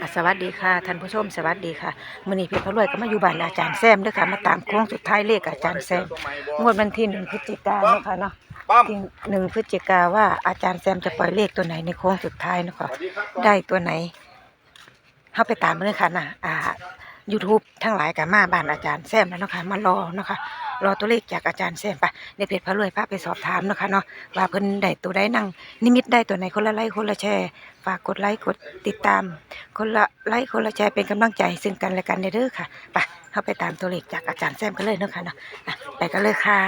อะสวัสดีค่ะท่านผู้ชมสวัสดีค่ะมื้อนี้เพชรพระรวยก็มาอยู่บ้านอาจารย์แซมเด้อค่ะมาตามโค้งสุดท้ายเลขอาจารย์แซมงวดวันที่หนึ่งพฤศจิกายนเนาะค่ะเนาะปั๊มที่หนึ่งพฤศจิกาว่าอาจารย์แซมจะปล่อยเลขตัวไหนในโค้งสุดท้ายเนาะค่ะได้ตัวไหนเฮาไปตามเลยค่ะนะอ่า YouTube ทั้งหลายก็มาบ้านอาจารย์แซมแล้วนะคะมารอนะคะรอตัวเลขจากอาจารย์แซมไปในเพจพระรวยพาไปสอบถามนะคะเนาะว่าเพิ่นได้ตัวใดนั่งนิมิตได้ตัวไหนคนละไลค์คนละแชร์ฝากกดไลค์กดติดตาม คนละไลค์คนละแชร์เป็นกำลังใจซึ่งกันและกันเด้อค่ะไปเข้าไปตามตัวเลขจากอาจารย์แซมกันเลยนะคะเนาะอะไปกันเลยค่ะ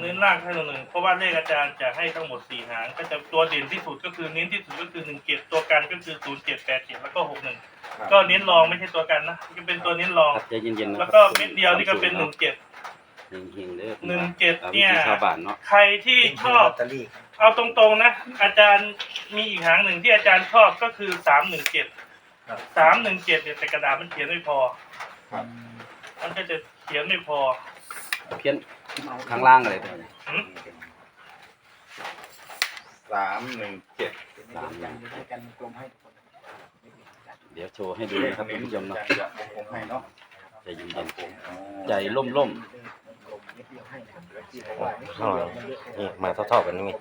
เน้นล่างให้ตัวหนึ่งเพราะว่าเลขอาจารย์จะให้ทั้งหมดสี่หางก็จะตัวเด่นที่สุดก็คือเน้นที่สุดก็คือหนึ่งเจ็ดตัวกันก็คือศูนย์เจ็ดแปดเจ็ดแล้วก็หกหนึ่ง ก็เน้นรองไม่ใช่ตัวกันนะก็เป็นตัวเน้นรอง ครับใจเย็นๆนะแล้วก็เม็ดเดียวนี่ก็เป็นหนึ่งเจ็ด หนึ่งเฮงเด้อหนึ่งเจ็ดเนี่ยตามที่ชาวบ้านเนาะใครที่ชอบเอาตรงๆนะ อาจารย์มีอีกหางหนึ่งที่อาจารย์ชอบก็คือสามหนึ่งเจ็ดสามหนึ่งเจ็ดเนี่ยแต่กระดาษมันเขียนไม่พอครับมันก็จะเขียนไม่พอ เพี้ยนข้างล่างเลยเด้อหืม สามหนึ่งเจ็ด สามอย่างเดี๋ยวโชว์ให้ดูนะครับท่านผู้ชมเนาะจะผมให้เนาะใจเย็นๆใจล่มข้างหลังนี่มาเท่าๆกันนี่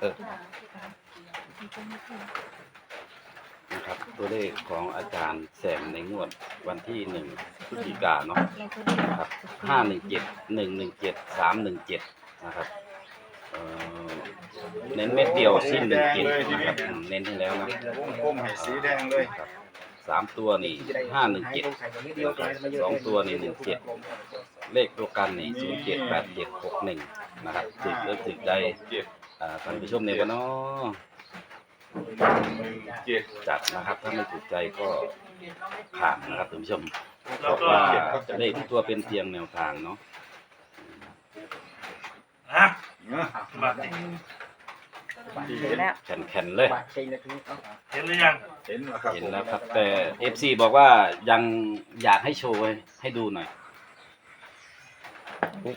เออๆนะครับตัวเลขของอาจารย์แสงในงวดวันที่หนึ่งพฤศจิกาเนาะนะครับห้าหนึ่งเจ็ดหนึ่งหนึ่งเจ็ดสามหนึ่งเจ็ดนะครับเอ่อ เน้นเม็ดเดียวสิ้นหนึ่งเจ็ดนะครับอืมเน้นให้แล้วนะวงกลมให้สีแดงเลยครับสามตัวนี่ห้าหนึ่งเจ็ดสองตัวนี่หนึ่งเจ็ดเลขตัวกันนี่ศูนย์เจ็ดแปดเจ็ดหกหนึ่งนะครับติดเริ่มติดใจอ่าท่านผู้ชมในวันนาะหนึ่งจัดนะครับ ถ้าไม่ถูกใจก็ผ่านนะครับท่านผู้ชมแล้วเพก็ราะว่าเลขตัวเป็นเพียงแนวทางเนาะฮะเนาะมา ดีเห็นแล้วแข็งๆเลยเห็นหรือยังเห็นแล้วครับเห็นแล้วครับ แต่ FC บอกว่ายังอยากให้โชว์ไว้ให้ดูหน่อยนี่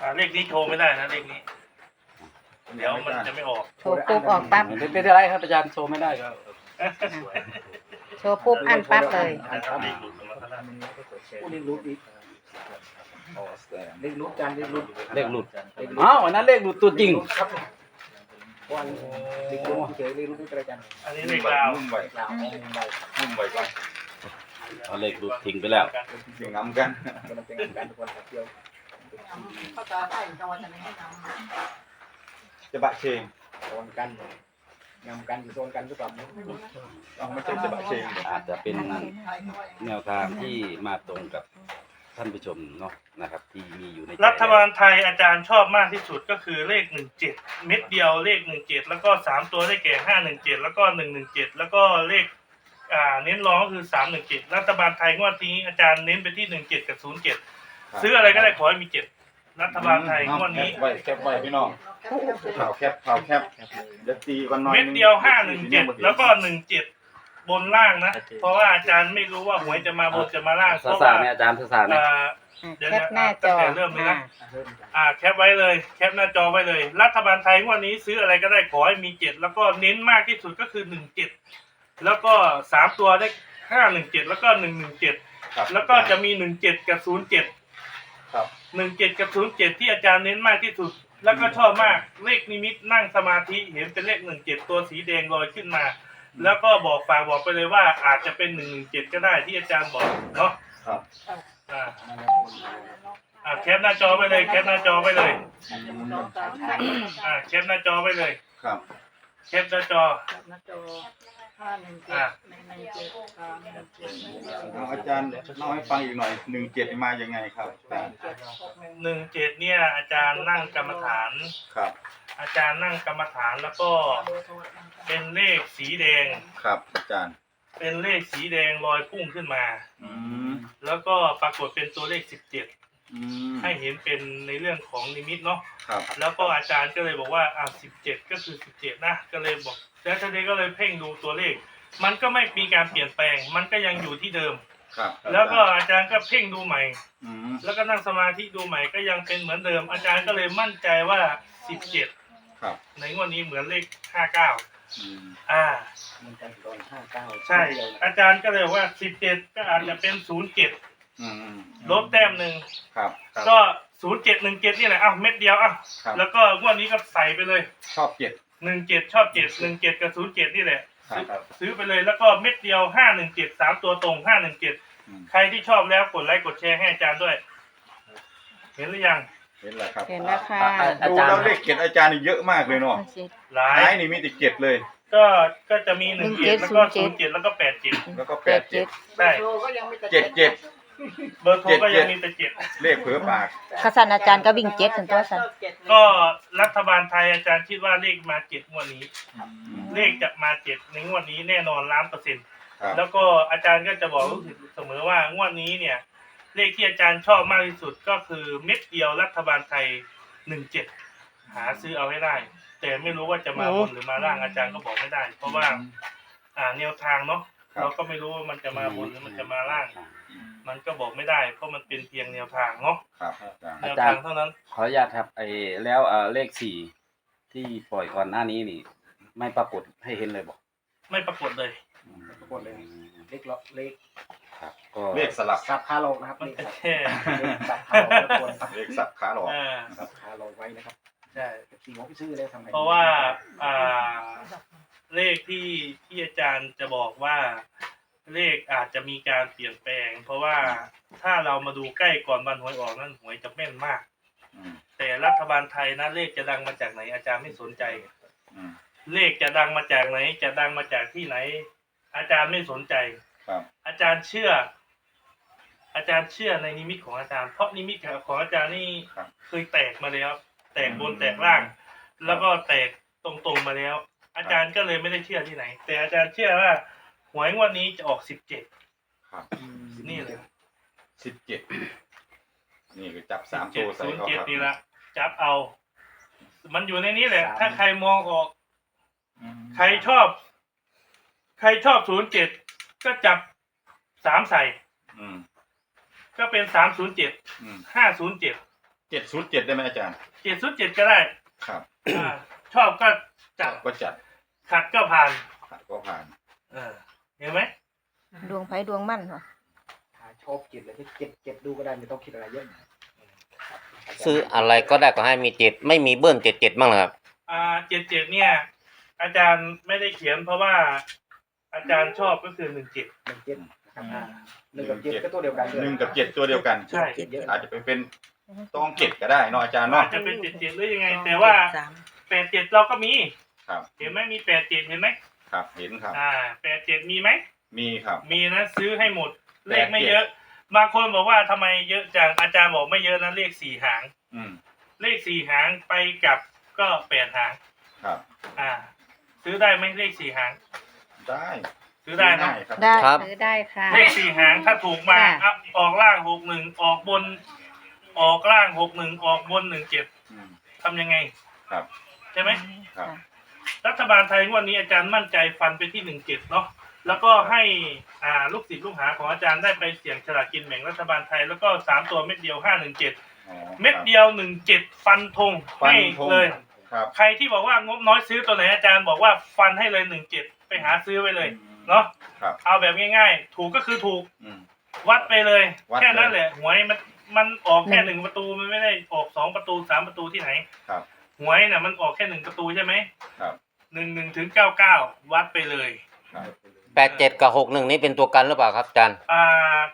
อ่าเลขนี้โชว์ไม่ได้นะเลขนี้ เดี๋ยวมันจะไม่ออกโชว์ปุ๊บออกปั๊บไม่เป็นไรครับอาจารย์โชว์ไม่ได้ก็โชว์ปุ๊บอันปั๊บเลยเลขหลุดออกมาก็ได้ เลขรู้จันเลขรู้เลขหลุดอ้าวอันนั้นเลขหลุดตัวจริงอันนี้เลขลาวนุ่มไว้นุ่มไว้ก่อนเอาเลขหลุดทิ้งไปแล้วเสียงน้ำกันจะบะเชงกันงำกันอยู่โซนกันหรือเปล่าเอาไม่ใช่จะบะเชงอาจจะเป็นแนวทางที่มาตรงกับ ท่านผู้ชมเนาะนะครับ ที่มีอยู่ในใจรัฐบาลไทยอาจารย์ชอบมากที่สุดก็คือเลขหนึ่งเจ็ดเม็ดเดียวเลขหนึ่งเจ็ดแล้วก็สามตัวได้แก่ห้าหนึ่งเจ็ดแล้วก็หนึ่งหนึ่งเจ็ดแล้วก็เลขอ่าเน้นรองก็คือสามหนึ่งเจ็ดรัฐบาลไทยงวดนี้อาจารย์เน้นไปที่หนึ่งเจ็ดกับศูนย์เจ็ดซื้ออะไรก็ได้ขอให้มีเจ็ดรัฐบาลไทยงวดนี้ไว้แคปไว้พี่น้องข่าวแคปข่าวแคปเดี๋ยวตีกันหน่อยเม็ดเดียวห้าหนึ่งเจ็ดแล้วก็หนึ่งเจ็ด บนล่างนะ เพราะว่าอาจารย์ไม่รู้ว่าหวยจะมาบนจะมาล่างเพซาราะซาว่าเนี่ยอาจารย์ซาซาเนี่ย อ่า เดี๋ยวแคนะปหน้าจอตั้งแต่เริ่มเลยนะ อ่าแคปไว้เลย แคปหน้าจอไว้เลย รัฐบาลไทยงวันนี้ซื้ออะไรก็ได้ขอให้มีเจ็ดแล้วก็เน้นมากที่สุดก็คือหนึ่งเจ็ดแล้วก็สามตัวได้ห้าหนึ่งเจ็ดแล้วก็หนึ่งหนึ่งเจ็ดครับแล้วก็จะมีหนึ่งเจ็ดกับศูนย์เจ็ดครับ หนึ่งเจ็ดกับศูนย์เจ็ดที่อาจารย์เน้นมากที่สุด แล้วก็ชอบมากเลขนิมิตนั่งสมาธิเห็นเป็นเลขหนึ่งเจ็ดตัวสีแดงลอยขึ้นมา แล้วก็บอกฝากบอกไปเลยว่าอาจจะเป็นหนึ่งหนึ่งเจ็ดก็ได้ที่อาจารย์บอกเนาะครับ อ่าอ่าแคปหน้าจอไปเลย แคปหน้าจอไปเลยอ่าแคปหน้าจอไปเลย ครับ แคปหน้าจออ่าเอาอาจารย์เล่าให้ฟังอีกหน่อยหนึ่งเจ็ดมายังไงครับอาจารย์หนึ่งเจ็ดเนี่ยอาจารย์นั่งกรรมฐานครับ อาจารย์นั่งกรรมฐานแล้วก็เป็นเลขสีแดง ครับ อาจารย์ เป็นเลขสีแดงลอยพุ่งขึ้นมา อืมแล้วก็ปรากฏเป็นตัวเลขสิบเจ็ดอืมให้เห็นเป็นในเรื่องของนิมิตเนาะ ครับ แล้วก็อาจารย์ก็เลยบอกว่าอ่าสิบเจ็ดก็คือสิบเจ็ดนะ ก็เลยบอก แล้วท่านนี้ก็เลยเพ่งดูตัวเลข มันก็ไม่มีการเปลี่ยนแปลง มันก็ยังอยู่ที่เดิม ครับแล้วก็อาจารย์ก็เพ่งดูใหม่ อืมแล้วก็นั่งสมาธิดูใหม่ก็ยังเป็นเหมือนเดิม อาจารย์ก็เลยมั่นใจว่าสิบเจ็ด ครับในงวดนี้เหมือนเลขห้าเก้าอืมอ่า มันกันโดนห้าเก้าใช่ อาจารย์ก็เลยว่าสิบเจ็ดก็อาจจะเป็นศูนย์เจ็ดอืมอืมลบแต้มหนึ่งครับครับ ก็ศูนย์เจ็ดหนึ่งเจ็ดนี่แหละอ้าวเม็ดเดียวอ้าวครับ แล้วก็งวดนี้ก็ใส่ไปเลยชอบเจ็ด หนึ่งเจ็ดชอบเจ็ดหนึ่งเจ็ดกับศูนย์เจ็ดนี่แหละ ครับซื้อซื้อไปเลยแล้วก็เม็ดเดียวห้าหนึ่งเจ็ดสามตัวตรงห้าหนึ่งเจ็ดอืม ใครที่ชอบแล้วกดไลค์กดแชร์ให้อาจารย์ด้วย เห็นหรือยัง เห็นแล้วครับเห็นแล้วค่ะอาดูจารย์แล้วเลขเจ็ดอาจารย์นี่เยอะมากเลยเนาะหลายท้ายนี่มีแต่เจ็ดเลย ก็ก็จะมีหนึ่งเจ็ดแล้วก็ศูนย์17เจ็ดแล้วก็แปดเจ็ดแล้วก็แปดเจ็ดใช่โชว์ก็ยังไม่เจ็ดเจ็ด เบอร์โทรก็ยังมีแต่เจ็ดเลขเผือปาก ข้าสันอาจารย์ก็วิ่งเจ็ดถึงตัวสันก็รัฐบาลไทยอาจารย์คิดว่าเลขมาเจ็ดงวดนี้ เลขจะมาเจ็ดในงวดนี้แน่นอนล้านเปอร์เซ็นต์ครับ แล้วก็อาจารย์ก็จะบอกลูกศิษย์เสมอว่างวดนี้เนี่ย เลขที่อาจารย์ชอบมากที่สุดก็คือเม็ดเดียวรัฐบาลไทยหนึ่งเจ็ดหาซื้อเอาให้ได้ แต่ไม่รู้ว่าจะมาบนหรือมาล่างอาจารย์ก็บอกไม่ได้ เพราะว่า อ่าแนวทางเนาะครับเราก็ไม่รู้ว่ามันจะมาบนหรือมันจะมาล่าง มันก็บอกไม่ได้ เพราะมันเป็นเพียงแนวทางเนาะครับอาจารย์แนวทางเท่านั้น ขออนุญาตครับไอ้แล้วเอ่อเลขสี่ที่ปล่อยก่อนหน้านี้นี่ ไม่ปรากฏให้เห็นเลยบอกไม่ปรากฏเลยทุกคนเลย เล็กเลาะเล็ก ครับก็เลขสลับสับคาโลนะครับมันเลขแค่สับคาโลทุกคนครับเลขสับขาหลอกอ่าสับคาโลไว้นะครับใช่สีของพี่ชื่อเลยทำไงเพราะว่าอ่าเลขที่ที่อาจารย์จะบอกว่าเลขอาจจะมีการเปลี่ยนแปลง เพราะว่าถ้าเรามาดูใกล้ก่อนวันหวยออกนั้นหวยจะแม่นมาก อืมแต่รัฐบาลไทยนะเลขจะดังมาจากไหนอาจารย์ไม่สนใจ อืมเลขจะดังมาจากไหน จะดังมาจากที่ไหน อาจารย์ไม่สนใจ ครับอาจารย์เชื่อ อาจารย์เชื่อในนิมิตของอาจารย์ เพราะนิมิตของอาจารย์นี่ครับเคยแตกมาแล้ว แตกบนแตกล่าง แล้วก็แตกตรงๆมาแล้ว อาจารย์ก็เลยไม่ได้เชื่อที่ไหน แต่อาจารย์เชื่อว่าหวยงวดนี้จะออกสิบเจ็ดครับ นี่เลยสิบเจ็ดนี่คือจับสามเจ็ตัดวใส่ศูนย์เขาเจ็ดครับนี่ละจับเอา มันอยู่ในนี้แหละ ถ้าใครมองออกใครชอบ ใครชอบศูนย์เจ็ด ก็จับสามใส่ อืมก็เป็นสามศูนย์เจ็ดอืมห้าศูนย์เจ็ดเจ็ดศูนย์เจ็ดได้ไหมอาจารย์ เจ็ดศูนย์เจ็ดก็ได้ครับอ่าชอบก็จับก็จัดขัดก็ผ่านก็ผ่านเออเห็นไหมดวงไผ่ดวงมั่นเหรอหาชอบเจ็ดเลยที่เจ็ดเจ็ดดูก็ได้ไม่ต้องคิดอะไรเยอะซื้ออะไรก็ได้ก็ให้มีเจ็ดไม่มีเบิ้ลเจ็ดเจ็ดบ้างเหรอครับ อ่าเจ็ดเจ็ดเนี่ย อาจารย์ไม่ได้เขียนเพราะว่า อาจารย์ชอบก็คือหนึ่งเจ็ดหนึ่งเจ็ดนะครับอ่าหนึ่งกับเจ็ดก็ตัวเดียวกันหนึ่งกับเจ็ดตัวเดียวกัน ใช่เยอะอาจจะไปเป็นต้องเจ็ดก็ได้เนาะอาจารย์อาเนาะจจะเป็นเจ็ดเจ็ดหรือยังไง แต่ว่าสามแปดเจ็ดเราก็มีครับ เห็นไหมมีแปดเจ็ดเห็นไหมครับเห็นครับอ่าแปดเจ็ดมีไหมมีครับ มีนะซื้อให้หมด87เลขไม่เยอะบางคนบอกว่าทำไมเยอะจังอาจารย์บอกไม่เยอะนะเลขสี่หาง อืมเลขสี่หางไปกลับก็แปดหาง ครับ อ่า ซื้อได้ไหมเลขสี่หาง ได้ซื้อได้เนอะครับได้ครับ ซื้อได้ค่ะ เลขสี่หางถ้าถูกมาค่ะอะออกล่างหกหนึ่งออกบน ออกล่างหกหนึ่งออกบนหนึ่งเจ็ดอืมทำยังไง ครับ ใช่ไหม ครับ รัฐบาลไทยงวันนี้อาจารย์มั่นใจฟันไปที่หนึ่งเจ็ดเนาะแล้วก็ให้อ่าลูกศิษย์ลูกหาของอาจารย์ได้ไปเสี่ยงฉลากกินแบ่งรัฐบาลไทยแล้วก็สามตัวเม็ดเดียวห้าหนึ่งเจ็ดอ๋อเม็ดเดียวหนึ่งเจ็ดฟันธงฟันให้ธงเลย ครับ ใครที่บอกว่างบน้อยซื้อตัวไหนอาจารย์บอกว่าฟันให้เลยหนึ่งเจ็ด ไปหาซื้อไว้เลยเนาะครับเอาแบบง่าย ๆ ถูกก็คือถูกอืม วัดไปเลย วัดแค่นั้นเลยแหละหวยมันมันออกแค่หนึ่งประตูมันไม่ได้ออกสองประตูสามประตูที่ไหนครับหวยน่ะมันออกแค่หนึ่งประตูใช่ไหมครับ หนึ่งหนึ่งถึงเก้าเก้าวัดไปเลย ครับแปดเจ็ดกับหกหนึ่งนี่เป็นตัวกันหรือเปล่าครับอาจารย์อ่า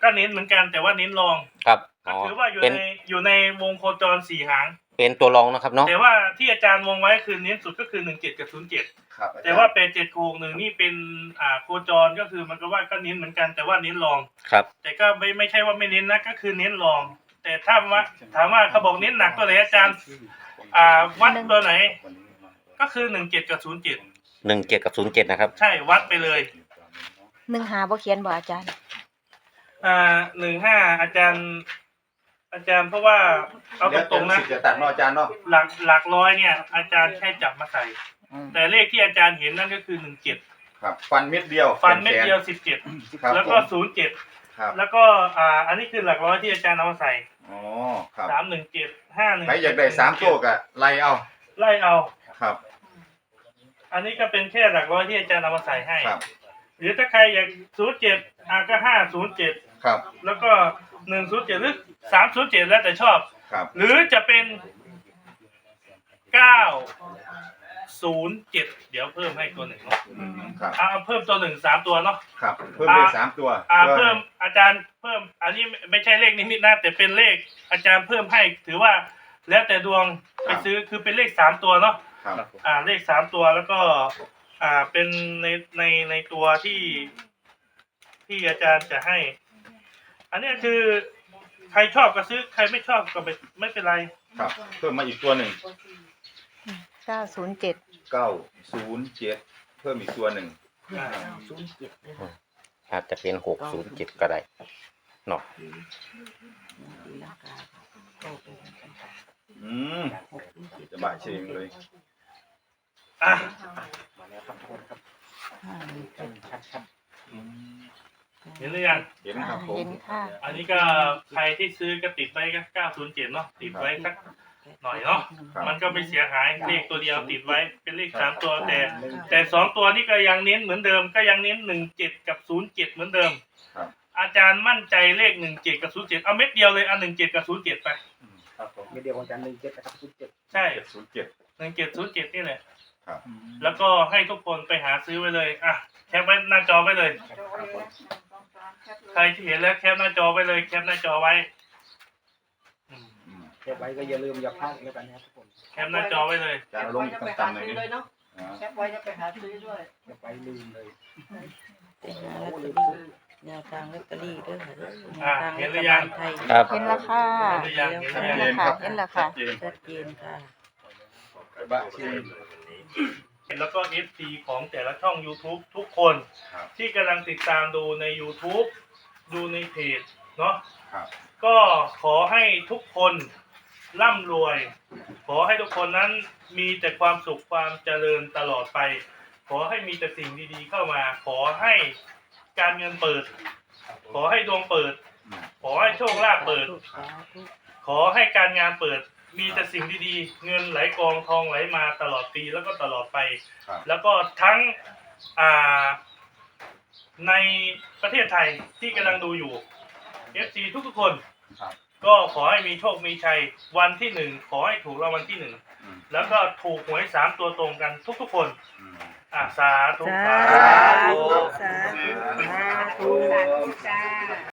ก็เน้นเหมือนกันแต่ว่าเน้นรองครับก็อ๋อถือว่าอยู่เป็นในอยู่ในวงโคจรสี่หาง เป็นตัวรองนะครับเนาะแต่ว่าที่อาจารย์วงไว้คือเน้นสุดก็คือหนึ่งเจ็ดกับศูนย์เจ็ดครับอจรย์แต่ว่าเป็นเจ็ดโกงหนึ่งนี่เป็นอ่าโคจรก็คือมันก็ว่าก็เน้นเหมือนกันแต่ว่าเน้นรองครับ แต่ก็ไม่ไม่ใช่ว่าไม่เน้นนะก็คือเน้นรอง แต่ถ้าว่าถามว่าเขาบอกเน้นหนักตัวไหนอาจารย์ อ่าวัดตัวไหน ก็คือหนึ่งเจ็ดกับศูนย์เจ็ดหนึ่งเจ็ดกับศูนย์เจ็ดนะครับ ใช่วัดไปเลยหนึ่งหาบ่เขียนบ่อาจารย์ อ่าหนึ่งห้าอาจารย์ อาจารย์เพราะว่าเอาเดี๋ยวตรงๆนะสิจะตัดเนาะอาจารย์เนาะหลักหลักร้อยเนี่ย อาจารย์แค่จับมาใส่แต่เลขที่อาจารย์เห็นนั่นก็คือหนึ่งเจ็ดครับ ฟันเม็ดเดียวฟันเม็ดเดียวสิบเจ็ดครับแล้วก็ผมศูนย์เจ็ดครับแล้วก็อ่าอันนี้คือหลักร้อยที่อาจารย์เอามาใส่อ๋อครับสามหนึ่งเจ็ดห้าหนึ่งใครอยากได้สามตัวก็ไล่เอาไล่เอา ครับ อันนี้ก็เป็นแค่หลักร้อยที่อาจารย์เอามาใส่ให้ ครับหรือถ้าใครอยากศูนย์เจ็ดอะก็ห้าศูนย์เจ็ดครับแล้วก็ หนึ่งศูนย์เจ็ดหรือสามศูนย์เจ็ดแล้วแต่ชอบ ครับหรือจะเป็นเก้าศูนย์เจ็ดเดี๋ยวเพิ่มให้ตัวหนึ่งเนาะอืมครับ อ่าเพิ่มตัวหนึ่งสามตัวเนาะ ครับ เพิ่มเลขสามตัวอ่าพื่เพิ่มอาจารย์เพิ่ม อันนี้ไม่ไม่ใช่เลขนิมิตนะแต่เป็นเลขอาจารย์เพิ่มให้ถือว่า แล้วแต่ดวงไปซื้อคือเป็นเลขสามตัวเนาะครับ อ่า เลขสามตัวแล้วก็ อ่าเป็นในในในตัวที่ที่อาจารย์จะให้ อันเนี้ยคือใครชอบก็ซื้อ ใครไม่ชอบก็ไม่ไม่เป็นไร ครับเพิ่มมาอีกตัวหนึ่งเก้าศูนย์เจ็ดเก้าศูนย์เจ็ดเพิ่มอีกตัวหนึ่งอ่าอาจจะเป็นหกศูนย์เจ็ดก็ได้เนาะอืมจะบ่ายเชงเลยอะ มาแล้วครับทุกคนครับชัดชัด เห็นหรือยังเห็นครับผม เห็นค่ะ อันนี้ก็ใครที่ซื้อก็ติดไว้ก็907เนาะติดไว้สักหน่อยเนาะครับ มันก็ไม่เสียหายเลขตัวเดียวติดไว้เป็นเลขสามตัวแต่ แต่สองตัวนี้ก็ยังเน้นเหมือนเดิมก็ยังเน้นหนึ่งเจ็ดกับศูนย์เจ็ดเหมือนเดิม ครับ อาจารย์มั่นใจเลขหนึ่งเจ็ดกับศูนย์เจ็ดเอาเม็ดเดียวเลยเอาหนึ่งเจ็ดกับศูนย์เจ็ดไปครับผมมีเดียวของอาจารย์หนึ่งเจ็ดนะครับศูนย์เจ็ดใช่เจ็ดศูนย์เจ็ด หนึ่งเจ็ดศูนย์เจ็ดนี่แหละครับแล้วก็ให้ทุกคนไปหาซื้อไว้เลยอะแคปไว้หน้าจอไว้เลย ใครที่เห็นแล้วแคปหน้าจอไว้เลยแคปหน้าจอไว้อืมอืมเก็บไว้ก็อย่าลืมอย่าพลาดแล้วกันนะครับทุกคนแคปหน้าจอไว้เลย จะเอาลงต่ำๆหน่อยนึงอ่าแคปไว้จะไปหาซื้อด้วยเก็บไว้ลืมเลยไปหาลอตเตอรี่แนวทางลอตเตอรี่เด้อค่ะเด้อแนอะวทางเห็รันหฐรือยับางลไทยครับเห็นแล้วค่ะเห็นหรือยังเห็นหรือยังเห็นแล้วค่ะ เห็นแล้วค่ะชัดเจนชัดเจนค่ะบ่ายเชง แล้วก็ FC ของแต่ละช่อง YouTube ทุกคนครับ ที่กำลังติดตามดูใน YouTube ดูในเพจเนาะครับ ก็ขอให้ทุกคนร่ำรวย ขอให้ทุกคนนั้นมีแต่ความสุขความเจริญตลอดไป ขอให้มีแต่สิ่งดีๆเข้ามา ขอให้การเงินเปิด ขอให้ดวงเปิดอืมขอให้โชคลาภเปิดสาธุขอให้การงานเปิด มีแต่สิ่งดีๆ เงินไหลกองทองไหลมาตลอดปีแล้วก็ตลอดไป ครับ แล้วก็ทั้งอ่าในประเทศไทยที่กำลังดูอยู่ FC ทุกๆคน ครับก็ขอให้มีโชคมีชัยวันที่หนึ่งขอให้ถูกรางวัลที่หนึ่งอืมแล้วก็ถูกหวยสามตัวตรงกันทุกๆคน อืม อ่าสาธุสาสาธุ ธุ สาธุ สาธุจ้า